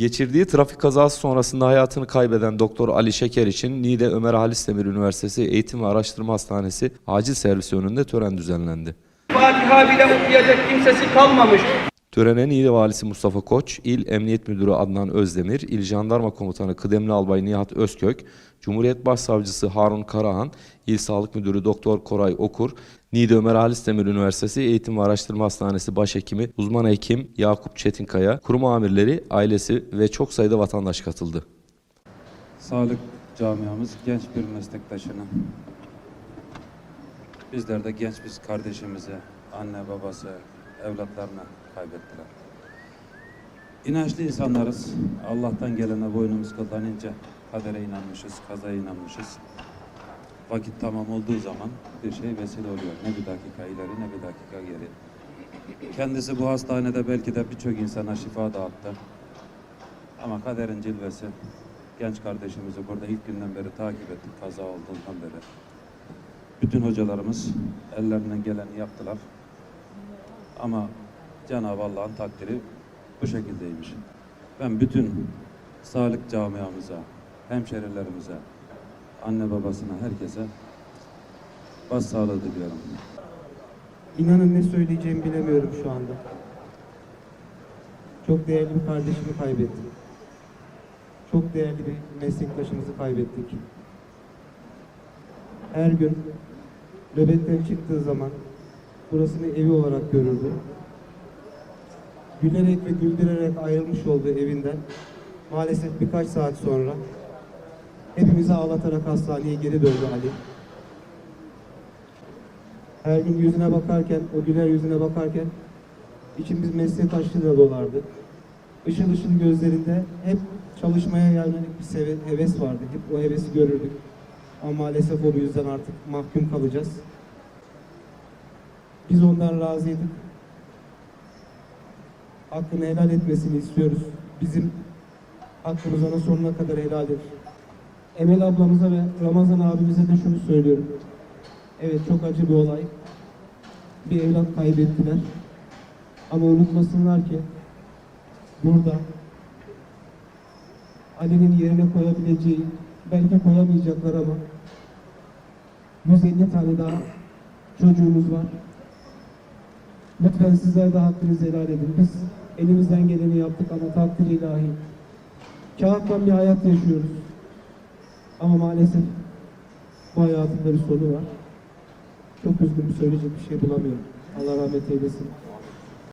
Geçirdiği trafik kazası sonrasında hayatını kaybeden Doktor Ali Şeker için Niğde Ömer Halis Demir Üniversitesi Eğitim ve Araştırma Hastanesi acil servisi önünde tören düzenlendi. Fatiha bile okuyacak kimsesi kalmamış. Törene Niğde Valisi Mustafa Koç, İl Emniyet Müdürü Adnan Özdemir, İl Jandarma Komutanı Kıdemli Albay Nihat Özkök, Cumhuriyet Başsavcısı Harun Karahan, İl Sağlık Müdürü Doktor Koray Okur, Niğde Ömer Halis Demir Üniversitesi Eğitim ve Araştırma Hastanesi Başhekimi Uzman Hekim Yakup Çetinkaya, kurum amirleri, ailesi ve çok sayıda vatandaş katıldı. Sağlık camiamız genç bir meslektaşını, bizler de genç bir kardeşimizi, anne babası, evlatlarını kaybettiler. İnançlı insanlarız. Allah'tan gelene boynumuz kıldanınca kadere inanmışız, kazaya inanmışız. Vakit tamam olduğu zaman bir şey vesile oluyor. Ne bir dakika ileri ne bir dakika geri. Kendisi bu hastanede belki de birçok insana şifa dağıttı. Ama kaderin cilvesi genç kardeşimizi burada ilk günden beri takip ettik kaza olduğundan beri. Bütün hocalarımız ellerinden geleni yaptılar. Ama Cenab-ı Allah'ın takdiri bu şekildeymiş. Ben bütün sağlık camiamıza, hemşerilerimize, anne babasına, herkese başsağlığı diliyorum. İnanın ne söyleyeceğimi bilemiyorum şu anda. Çok değerli bir kardeşimi kaybettim. Çok değerli bir meslektaşımızı kaybettik. Her gün nöbetten çıktığı zaman burasını evi olarak görürdü. Gülerek ve güldürerek ayrılmış olduğu evinden maalesef birkaç saat sonra hepimizi ağlatarak hastaneye geri döndü Ali. Her gün yüzüne bakarken, o güler yüzüne bakarken içimiz meslektaşlığıyla dolardı. Işıl ışıl gözlerinde hep çalışmaya yönelik bir seve, heves vardı. Hep o hevesi görürdük. Ama maalesef o yüzden artık mahkum kalacağız. Biz ondan razıydık. Hakkını helal etmesini istiyoruz. Bizim hakkımız ona sonuna kadar helaldir. Emel ablamıza ve Ramazan abimize de şunu söylüyorum. Evet çok acı bir olay. Bir evlat kaybettiler. Ama unutmasınlar ki burada Ali'nin yerine koyabileceği, belki koyamayacaklar ama 150 tane daha çocuğumuz var. Lütfen sizler de hakkınızı helal edin. Biz elimizden geleni yaptık ama takdir ilahi. Kağıttan bir hayat yaşıyoruz. Ama maalesef bu hayatın da bir sonu var. Çok üzgünüm söyleyecek bir şey bulamıyorum. Allah rahmet eylesin.